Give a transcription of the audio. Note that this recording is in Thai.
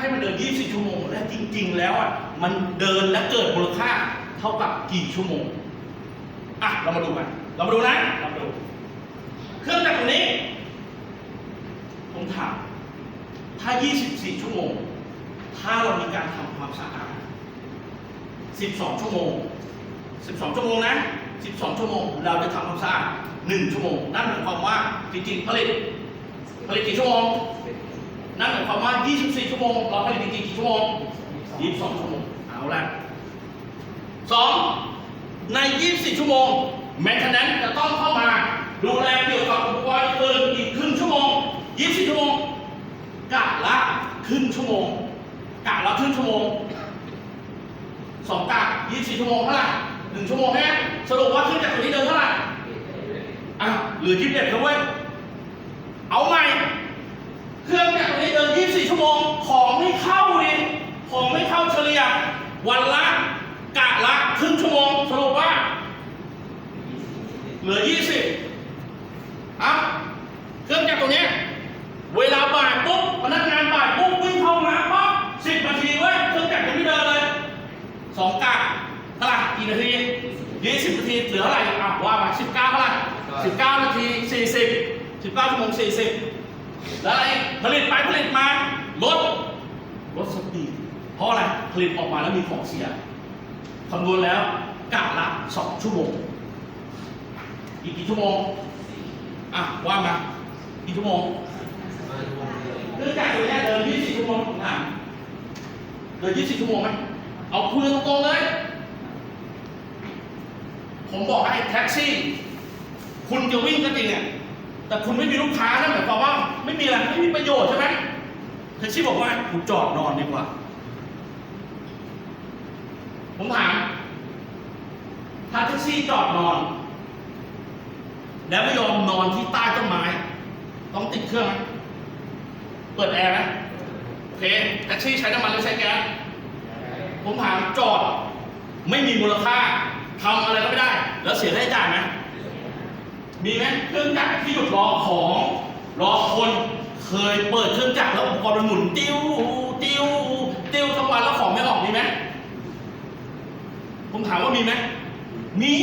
ให้มันเดิน24ชั่วโมง และจริง ๆ แล้วอะมันเดินและเกิดมูลค่าเท่ากับกี่ชั่วโมงอะเรามาดูกันเรามาดูนะเรามาดู เครื่องจักรตัวนี้ ผมถามถ้า 24 ชั่วโมง ถ้าเรามีการทำความสะอาด 12 ชั่วโมง 12 ชั่วโมงนะ 12 ชั่วโมง เราจะทำความสะอาด 1 ชั่วโมง นั่นหมายความว่าจริงๆผลิตผลิตกี่ชั่วโมง 24 ชั่วโมง เราผลิตจริงๆกี่ชั่วโมง 22 ชั่วโมง เอาละสองใน 24 ชั่วโมงแมนเทนแนนจะต้องเข้ามา ดูแลเกี่ยวกับอุปกรณ์อื่นอีกครึ่งชั่วโมง 24 ชั่วโมงกะละครึ่งชั่วโมงกะละครึ่งชั่วโมงสองกะ24 ชั่วโมงเท่าไหร่หนึ่งชั่วโมงแค่สรุปว่าขึ้นจากตัวนี้เดินเท่าไหร่อะเหลือ21แล้วเว้ย เอาใหม่ เครื่องจักรตัวนี้เดิน 24 ชั่ว โมงของไม่เข้าดิของไม่เข้าเฉลี่ยวันละกะละครึ่งชั่วโมงสรุปว่า เหลือ 20อะเครื่องจักรตัวเนี้ยเวลาบ่ายปุ๊บพนักงานบ่ายปุ๊บวิ่งเข้ามาปั๊บ10นาทีเว้ยเครื่องจักรยังไม่เดินเลยสองกะเท่าไหร่กี่นาที20นาทีเหลือเท่าไหร่อะว่ามา19เท่าไหร่19นาที40 19ชั่วโมง40แล้วอะไรผลิตไปผลิตมา ลดลดสปีดเพราะอะไรผลิตออกมาแล้วมีของเสียคำนวณแล้วกะละสองชั่วโมง อีกกี่ชั่วโมงอะว่ามากี่ชั่วโมงเรื่องจากตัวเนี้ยเดิน24ชั่วโมงผมถามเดิน24ชั่วโมงไหมเอาคุยกันตรงๆเลย ผมบอกให้แท็กซี่ คุณจะวิ่งก็จริงเนี่ยแต่คุณไม่มีลูกค้านั่นหมายความว่า ไม่มีอะไรไม่มีประโยชน์ใช่ไหม แท็กซี่บอกว่าคุณจอดนอนดีกว่า ผมถามถ้าแท็กซี่จอดนอน แล้วไม่ยอมนอนที่ใต้ต้นไม้ ต้องติดเครื่องไหมเปิดแอร์ไหมโอเคแท็กซี่ใช้น้ำมันหรือใช้แก๊สผมถามจอดไม่มีมูลค่าทำอะไรก็ไม่ได้ แล้วเสียค่าใช้จ่ายไหมมีไหมเครื่องจักรที่หยุดรอของรอคน เคยเปิดเครื่องจักรแล้วอุปกรณ์มันหมุนติ้วติ้วติ้วทั้งวันแล้วของไม่ออกมีไหมผมถามว่ามีไหมมี